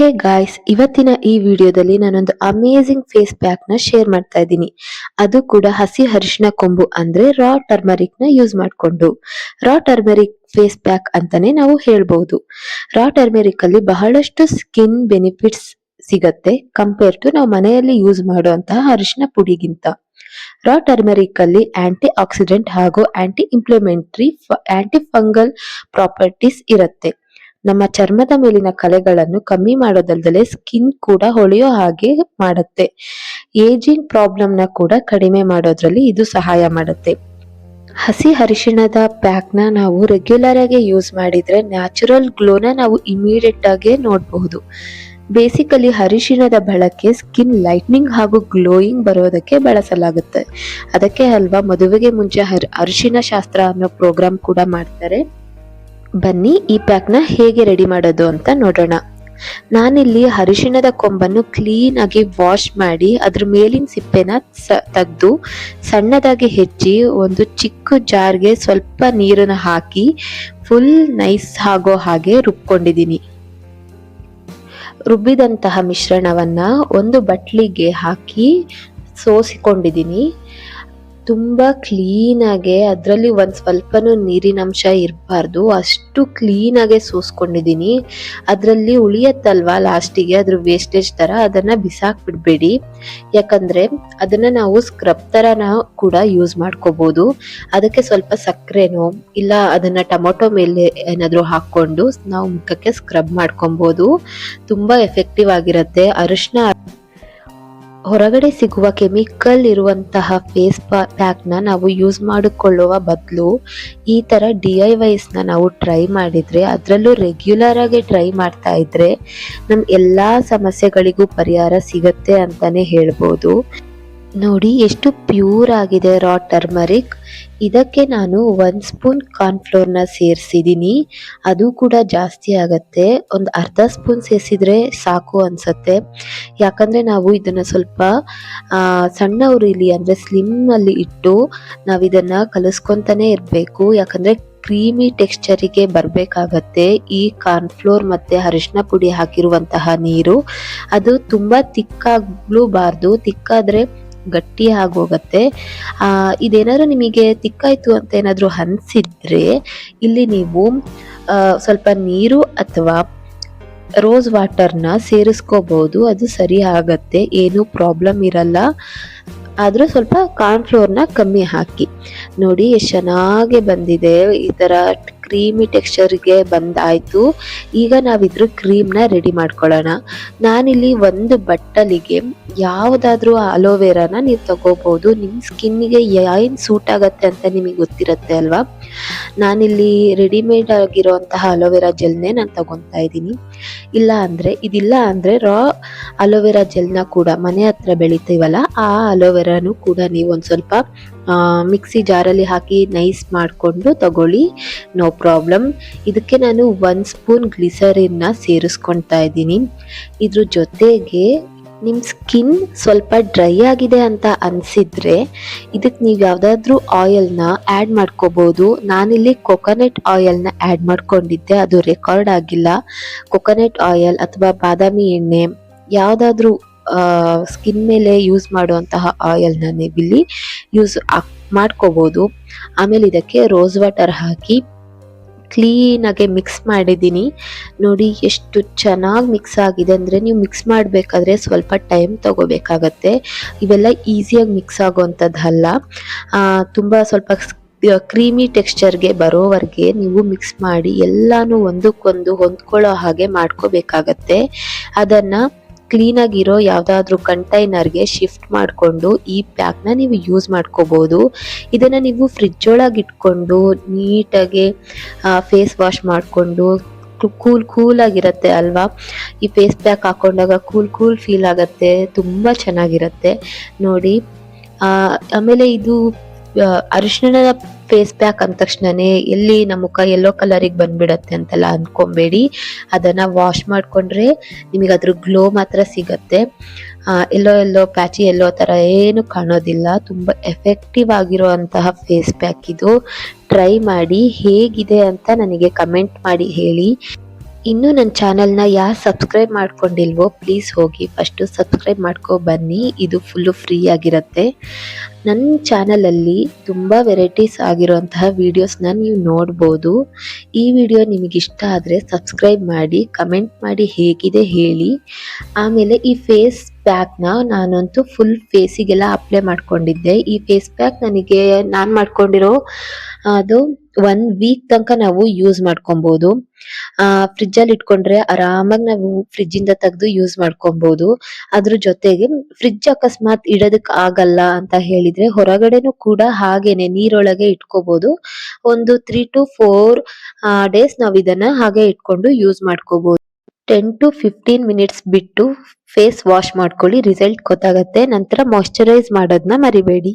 Hey guys, ಇವತ್ತಿನ ಈ ವಿಡಿಯೋದಲ್ಲಿ ನಾನೊಂದು ಅಮೇಝಿಂಗ್ ಫೇಸ್ ಪ್ಯಾಕ್ನ ಶೇರ್ ಮಾಡ್ತಾ ಇದ್ದೀನಿ. ಅದು ಕೂಡ ಹಸಿ ಅರಿಶಿನ ಕೊಂಬು ಅಂದ್ರೆ ರಾ ಟರ್ಮರಿಕ್ನ ಯೂಸ್ ಮಾಡ್ಕೊಂಡು. ರಾ ಟರ್ಮರಿಕ್ ಫೇಸ್ ಪ್ಯಾಕ್ ಅಂತಾನೆ ನಾವು ಹೇಳ್ಬಹುದು ರಾ ಟರ್ಮೆರಿಕ್ ಅಲ್ಲಿ ಬಹಳಷ್ಟು ಸ್ಕಿನ್ ಬೆನಿಫಿಟ್ಸ್ ಸಿಗತ್ತೆ ಕಂಪೇರ್ ಟು ನಾವು ಮನೆಯಲ್ಲಿ ಯೂಸ್ ಮಾಡುವಂತಹ ಅರಿಶಿನ ಪುಡಿಗಿಂತ. ರಾ ಟರ್ಮರಿಕ್ ಅಲ್ಲಿ ಆಂಟಿ ಆಕ್ಸಿಡೆಂಟ್ ಹಾಗೂ anti inflammatory anti fungal properties ಇರುತ್ತೆ. ನಮ್ಮ ಚರ್ಮದ ಮೇಲಿನ ಕಲೆಗಳನ್ನು ಕಮ್ಮಿ ಮಾಡೋದಲ್ದಲೆ ಸ್ಕಿನ್ ಕೂಡ ಹೊಳೆಯೋ ಹಾಗೆ ಮಾಡುತ್ತೆ. ಏಜಿಂಗ್ ಪ್ರಾಬ್ಲಮ್ನ ಕೂಡ ಕಡಿಮೆ ಮಾಡೋದ್ರಲ್ಲಿ ಇದು ಸಹಾಯ ಮಾಡುತ್ತೆ. ಹಸಿ ಅರಿಶಿಣದ ಪ್ಯಾಕ್ನ ನಾವು ರೆಗ್ಯುಲರ್ ಆಗಿ ಯೂಸ್ ಮಾಡಿದ್ರೆ ನ್ಯಾಚುರಲ್ ಗ್ಲೋನ ನಾವು ಇಮಿಡಿಯೇಟ್ ಆಗಿ ನೋಡಬಹುದು. ಬೇಸಿಕಲಿ ಅರಿಶಿಣದ ಬಳಕೆ ಸ್ಕಿನ್ ಲೈಟ್ನಿಂಗ್ ಹಾಗೂ ಗ್ಲೋಯಿಂಗ್ ಬರೋದಕ್ಕೆ ಬಳಸಲಾಗುತ್ತೆ. ಅದಕ್ಕೆ ಅಲ್ವಾ ಮದುವೆಗೆ ಮುಂಚೆ ಹರ್- ಅರಿಶಿಣ ಶಾಸ್ತ್ರ ಅನ್ನೋ ಪ್ರೋಗ್ರಾಮ್ ಕೂಡ ಮಾಡ್ತಾರೆ. ಬನ್ನಿ ಈ ಪ್ಯಾಕ್ನ ಹೇಗೆ ರೆಡಿ ಮಾಡೋದು ಅಂತ ನೋಡೋಣ. ನಾನಿಲ್ಲಿ ಅರಿಶಿಣದ ಕೊಂಬನ್ನು ಕ್ಲೀನ್ ಆಗಿ ವಾಶ್ ಮಾಡಿ ಅದ್ರ ಮೇಲಿನ ಸಿಪ್ಪೆನ ಸ, ತೆಗೆದು ಸಣ್ಣದಾಗಿ ಹೆಚ್ಚಿ ಒಂದು ಚಿಕ್ಕ ಜಾರ್ಗೆ ಸ್ವಲ್ಪ ನೀರನ್ನು ಹಾಕಿ ಫುಲ್ ನೈಸ್ ಆಗೋ ಹಾಗೆ ರುಬ್ಕೊಂಡಿದ್ದೀನಿ. ರುಬ್ಬಿದಂತಹ ಮಿಶ್ರಣವನ್ನು ಒಂದು ಬಟ್ಲಿಗೆ ಹಾಕಿ ಸೋಸಿಕೊಂಡಿದ್ದೀನಿ. ತುಂಬಾ ಕ್ಲೀನ್ ಆಗಿ ಅದರಲ್ಲಿ ಒಂದು ಸ್ವಲ್ಪನೂ ನೀರಿನಂಶ ಇರಬಾರ್ದು. ಅಷ್ಟು ಕ್ಲೀನ್ ಆಗಿ ಸೋಸ್ಕೊಂಡಿದ್ದೀನಿ ಅದರಲ್ಲಿ ಉಳಿಯತ್ತಲ್ವಾ ಲಾಸ್ಟಿಗೆ ಅದ್ರ ವೇಸ್ಟೇಜ್ ತರ ಅದನ್ನ ಬಿಸಾಕ್ ಯಾಕಂದರೆ ಅದನ್ನ ನಾವು ಸ್ಕ್ರಬ್ ತರ ಕೂಡ ಯೂಸ್ ಮಾಡ್ಕೋಬಹುದು ಅದಕ್ಕೆ ಸ್ವಲ್ಪ ಸಕ್ಕರೆನೋ ಇಲ್ಲ ಅದನ್ನ ಟೊಮೊಟೊ ಮೇಲೆ ಏನಾದರೂ ಹಾಕೊಂಡು ನಾವು ಮುಖಕ್ಕೆ ಸ್ಕ್ರಬ್ ಮಾಡ್ಕೊಬೋದು. ತುಂಬಾ ಎಫೆಕ್ಟಿವ್ ಆಗಿರುತ್ತೆ. ಅರಿಶಿನ ಹೊರಗಡೆ ಸಿಗುವ ಕೆಮಿಕಲ್ ಇರುವಂತಹ ಫೇಸ್ ಪ್ಯಾಕ್ನ ನಾವು ಯೂಸ್ ಮಾಡಿಕೊಳ್ಳುವ ಬದಲು ಈ ಥರ ಡಿ ಐ ವೈಸ್ನ ನಾವು ಟ್ರೈ ಮಾಡಿದರೆ ಅದರಲ್ಲೂ ರೆಗ್ಯುಲರ್ ಆಗಿ ಟ್ರೈ ಮಾಡ್ತಾ ಇದ್ರೆ ನಮ್ಮ ಎಲ್ಲ ಸಮಸ್ಯೆಗಳಿಗೂ ಪರಿಹಾರ ಸಿಗತ್ತೆ ಅಂತಲೇ ಹೇಳ್ಬೋದು. ನೋಡಿ ಎಷ್ಟು ಪ್ಯೂರ್ ಆಗಿದೆ ರಾ ಟರ್ಮರಿಕ್ ಇದಕ್ಕೆ ನಾನು ಒನ್ ಸ್ಪೂನ್ ಕಾರ್ನ್ಫ್ಲೋರ್ನ ಸೇರಿಸಿದ್ದೀನಿ. ಅದು ಕೂಡ ಜಾಸ್ತಿ ಆಗುತ್ತೆ. ಒಂದು ಅರ್ಧ ಸ್ಪೂನ್ ಸೇರಿಸಿದ್ರೆ ಸಾಕು ಅನಿಸುತ್ತೆ. ಯಾಕಂದರೆ ನಾವು ಇದನ್ನು ಸ್ವಲ್ಪ ಸಣ್ಣ ಉರಿಲಿ ಅಂದರೆ ಸ್ಲಿಮ್ಮಲ್ಲಿ ಇಟ್ಟು ನಾವು ಇದನ್ನ ಕಲಿಸ್ಕೊಂತಾನೆ ಇರಬೇಕು. ಯಾಕಂದ್ರೆ ಕ್ರೀಮಿ ಟೆಕ್ಸ್ಚರಿಗೆ ಬರಬೇಕಾಗತ್ತೆ ಈ ಕಾರ್ನ್ಫ್ಲೋರ್ ಮತ್ತು ಅರಿಶಿನ ಪುಡಿ ಹಾಕಿರುವಂತಹ ನೀರು. ಅದು ತುಂಬ ತಿಕ್ಕಾಗ್ಲೂಬಾರ್ದು ತಿಕ್ಕಾದ್ರೆ ಗಟ್ಟಿ ಆಗೋಗತ್ತೆ ಇದೇನಾದ್ರು ನಿಮಗೆ ತಿಕ್ಕಾಯ್ತು ಅಂತ ಏನಾದರೂ ಅನ್ಸಿದ್ರೆ ಇಲ್ಲಿ ನೀವು ಸ್ವಲ್ಪ ನೀರು ಅಥವಾ ರೋಸ್ ವಾಟರ್ನ ಸೇರಿಸ್ಕೋಬಹುದು ಅದು ಸರಿ ಆಗತ್ತೆ, ಏನು ಪ್ರಾಬ್ಲಮ್ ಇರಲ್ಲ. ಆದರೂ ಸ್ವಲ್ಪ ಕಾರ್ನ್ಫ್ಲೋರ್ನ ಕಮ್ಮಿ ಹಾಕಿ. ನೋಡಿ, ಎಷ್ಟು ಚೆನ್ನಾಗಿ ಬಂದಿದೆ, ಈ ತರ ಕ್ರೀಮಿ ಟೆಕ್ಸ್ಚರ್ಗೆ ಬಂದಾಯ್ತು. ಈಗ ನಾವಿದ್ರ ಕ್ರೀಮ್ನ ರೆಡಿ ಮಾಡ್ಕೊಳ್ಳೋಣ. ನಾನಿಲ್ಲಿ ಒಂದು ಬಟ್ಟಲಿಗೆ ಯಾವುದಾದ್ರೂ ಅಲೋವೆರಾನ ನೀವು ತಗೋಬಹುದು ನಿಮ್ಮ ಸ್ಕಿನ್ನಿಗೆ ಏನು ಸೂಟ್ ಆಗತ್ತೆ ಅಂತ ನಿಮಗೆ ಗೊತ್ತಿರತ್ತೆ ಅಲ್ವಾ? ನಾನಿಲ್ಲಿ ರೆಡಿಮೇಡ್ ಆಗಿರುವಂತಹ ಅಲೋವೆರಾ ಜೆಲ್ನೇ ನಾನು ತಗೊತಾ ಇದ್ದೀನಿ. ಇಲ್ಲ ಅಂದ್ರೆ, ಇದಿಲ್ಲ ಅಂದ್ರೆ ರಾ ಅಲೋವೆರಾ ಜೆಲ್ನ ಕೂಡ ಮನೆ ಹತ್ರ ಬೆಳಿತೀವಲ್ಲ, ಆ ಅಲೋವೆರಾನು ಕೂಡ ನೀವು ಒಂದ್ ಸ್ವಲ್ಪ ಮಿಕ್ಸಿ ಜಾರಲ್ಲಿ ಹಾಕಿ ನೈಸ್ ಮಾಡಿಕೊಂಡು ತಗೊಳ್ಳಿ ನೋ ಪ್ರಾಬ್ಲಮ್ ಇದಕ್ಕೆ ನಾನು ಒಂದು ಸ್ಪೂನ್ ಗ್ಲಿಸರಿನ್ನ ಸೇರಿಸ್ಕೊಳ್ತಾ ಇದ್ದೀನಿ. ಇದ್ರ ಜೊತೆಗೆ ನಿಮ್ ಸ್ಕಿನ್ ಸ್ವಲ್ಪ ಡ್ರೈ ಆಗಿದೆ ಅಂತ ಅನಿಸಿದರೆ ಇದಕ್ಕೆ ನೀವು ಯಾವುದಾದ್ರೂ ಆಯಿಲ್ನ ಆ್ಯಡ್ ಮಾಡ್ಕೋಬೋದು. ನಾನಿಲ್ಲಿ ಕೊಕೊನೆಟ್ ಆಯಿಲ್ನ ಆ್ಯಡ್ ಮಾಡ್ಕೊಂಡಿದ್ದೆ. ಅದು ರೆಕಾರ್ಡ್ ಆಗಿಲ್ಲ. ಕೊಕೊನೆಟ್ ಆಯಿಲ್ ಅಥವಾ ಬಾದಾಮಿ ಎಣ್ಣೆ ಯಾವುದಾದ್ರೂ ಸ್ಕಿನ್ ಮೇಲೆ ಯೂಸ್ ಮಾಡುವಂತಹ ಆಯಿಲ್ನ ನೀವಿಲ್ಲಿ ಯೂಸ್ ಮಾಡ್ಕೋಬೋದು. ಆಮೇಲೆ ಇದಕ್ಕೆ ರೋಸ್ ವಾಟರ್ ಹಾಕಿ ಕ್ಲೀನಾಗೆ ಮಿಕ್ಸ್ ಮಾಡಿದ್ದೀನಿ. ನೋಡಿ ಎಷ್ಟು ಚೆನ್ನಾಗಿ ಮಿಕ್ಸ್ ಆಗಿದೆ ಅಂದರೆ ನೀವು ಮಿಕ್ಸ್ ಮಾಡಬೇಕಾದ್ರೆ ಸ್ವಲ್ಪ ಟೈಮ್ ತಗೋಬೇಕಾಗತ್ತೆ. ಇವೆಲ್ಲ ಈಸಿಯಾಗಿ ಮಿಕ್ಸ್ ಆಗೋವಂಥದ್ದಲ್ಲ ತುಂಬ ಸ್ವಲ್ಪ ಕ್ರೀಮಿ ಟೆಕ್ಸ್ಚರ್ಗೆ ಬರೋವರೆಗೆ ನೀವು ಮಿಕ್ಸ್ ಮಾಡಿ ಎಲ್ಲಾನು ಒಂದಕ್ಕೊಂದು ಹೊಂದ್ಕೊಳ್ಳೋ ಹಾಗೆ ಮಾಡ್ಕೋಬೇಕಾಗತ್ತೆ. ಅದನ್ನ ಕ್ಲೀನಾಗಿರೋ ಯಾವುದಾದ್ರೂ ಕಂಟೈನರ್ಗೆ ಶಿಫ್ಟ್ ಮಾಡಿಕೊಂಡು ಈ ಪ್ಯಾಕ್ನ ನೀವು ಯೂಸ್ ಮಾಡ್ಕೋಬೋದು. ಇದನ್ನ ನೀವು ಫ್ರಿಜ್ ಒಳಗೆ ಇಟ್ಕೊಂಡು ನೀಟಾಗಿ ಫೇಸ್ ವಾಶ್ ಮಾಡಿಕೊಂಡು ಕೂಲ್ ಕೂಲ್ ಆಗಿರುತ್ತೆ ಅಲ್ವಾ? ಈ ಫೇಸ್ ಪ್ಯಾಕ್ ಹಾಕೊಂಡಾಗ ಕೂಲ್ ಕೂಲ್ ಫೀಲ್ ಆಗುತ್ತೆ, ತುಂಬಾ ಚೆನ್ನಾಗಿರುತ್ತೆ. ನೋಡಿ ಆಮೇಲೆ ಇದು ಅರಿಶಿಣ ಫೇಸ್ ಪ್ಯಾಕ್ ಅಂದ ತಕ್ಷಣನೇ ಎಲ್ಲಿ ನಮ್ಮ ಮುಖ ಎಲ್ಲೋ ಕಲರಿಗೆ ಬಂದ್ಬಿಡತ್ತೆ ಅಂತೆಲ್ಲ ಅಂದ್ಕೊಬೇಡಿ ಅದನ್ನ ವಾಶ್ ಮಾಡ್ಕೊಂಡ್ರೆ ನಿಮಗೆ ಅದ್ರ ಗ್ಲೋ ಮಾತ್ರ ಸಿಗತ್ತೆ. ಎಲ್ಲೋ ಎಲ್ಲೋ ಪ್ಯಾಚಿ ಎಲ್ಲೋ ತರ ಏನು ಕಾಣೋದಿಲ್ಲ. ತುಂಬಾ ಎಫೆಕ್ಟಿವ್ ಆಗಿರುವಂತಹ ಫೇಸ್ ಪ್ಯಾಕ್ ಇದು. ಟ್ರೈ ಮಾಡಿ ಹೇಗಿದೆ ಅಂತ ನನಗೆ ಕಮೆಂಟ್ ಮಾಡಿ ಹೇಳಿ. ಇನ್ನು ನನ್ನ ಚಾನಲ್ನ ಯಾರು ಸಬ್ಸ್ಕ್ರೈಬ್ ಮಾಡ್ಕೊಂಡಿಲ್ವೋ ಪ್ಲೀಸ್ ಹೋಗಿ ಫಸ್ಟು ಸಬ್ಸ್ಕ್ರೈಬ್ ಮಾಡ್ಕೊ ಬನ್ನಿ. ಇದು ಫುಲ್ಲು ಫ್ರೀ ಆಗಿರುತ್ತೆ. ನನ್ನ ಚಾನಲಲ್ಲಿ ತುಂಬ ವೆರೈಟೀಸ್ ಆಗಿರುವಂತಹ ವೀಡಿಯೋಸ್ನ ನೀವು ನೋಡ್ಬೋದು. ಈ ವಿಡಿಯೋ ನಿಮಗೆ ಇಷ್ಟ ಆದರೆ ಸಬ್ಸ್ಕ್ರೈಬ್ ಮಾಡಿ ಕಮೆಂಟ್ ಮಾಡಿ ಹೇಗಿದೆ ಹೇಳಿ. ಆಮೇಲೆ ಈ ಫೇಸ್ ಪ್ಯಾಕ್ನ ನಾನಂತೂ ಫುಲ್ ಫೇಸಿಗೆಲ್ಲ ಅಪ್ಲೈ ಮಾಡ್ಕೊಂಡಿದ್ದೆ. ಈ ಫೇಸ್ ಪ್ಯಾಕ್ ನನಗೆ ನಾನು ಮಾಡ್ಕೊಂಡಿರೋ, ಅದು ಒನ್ ವೀಕ್ ತನಕ ನಾವು ಯೂಸ್ ಮಾಡ್ಕೊಬಹುದು ಆ ಫ್ರಿಜ್ ಅಲ್ಲಿ ಇಟ್ಕೊಂಡ್ರೆ ಆರಾಮಾಗಿ ನಾವು ಫ್ರಿಜ್ ಇಂದ ತೆಗೆದು ಯೂಸ್ ಮಾಡ್ಕೊಬಹುದು ಅದ್ರ ಜೊತೆಗೆ ಫ್ರಿಜ್ ಅಕಸ್ಮಾತ್ ಇಡೋದಕ್ ಆಗಲ್ಲ ಅಂತ ಹೇಳಿದ್ರೆ ಹೊರಗಡೆನೂ ಕೂಡ ಹಾಗೇನೆ ನೀರೊಳಗೆ ಇಟ್ಕೋಬಹುದು ಒಂದು ತ್ರೀ ಟು ಫೋರ್ ಡೇಸ್ ನಾವ್ ಇದನ್ನ ಹಾಗೆ ಇಟ್ಕೊಂಡು ಯೂಸ್ ಮಾಡ್ಕೋಬಹುದು ಟೆನ್ ಟು ಫಿಫ್ಟೀನ್ ಮಿನಿಟ್ಸ್ ಬಿಟ್ಟು ಫೇಸ್ ವಾಶ್ ಮಾಡ್ಕೊಳ್ಳಿ ರಿಸಲ್ಟ್ ಗೊತ್ತಾಗತ್ತೆ. ನಂತರ ಮಾಯಶ್ಚರೈಸ್ ಮಾಡೋದನ್ನ ಮರಿಬೇಡಿ.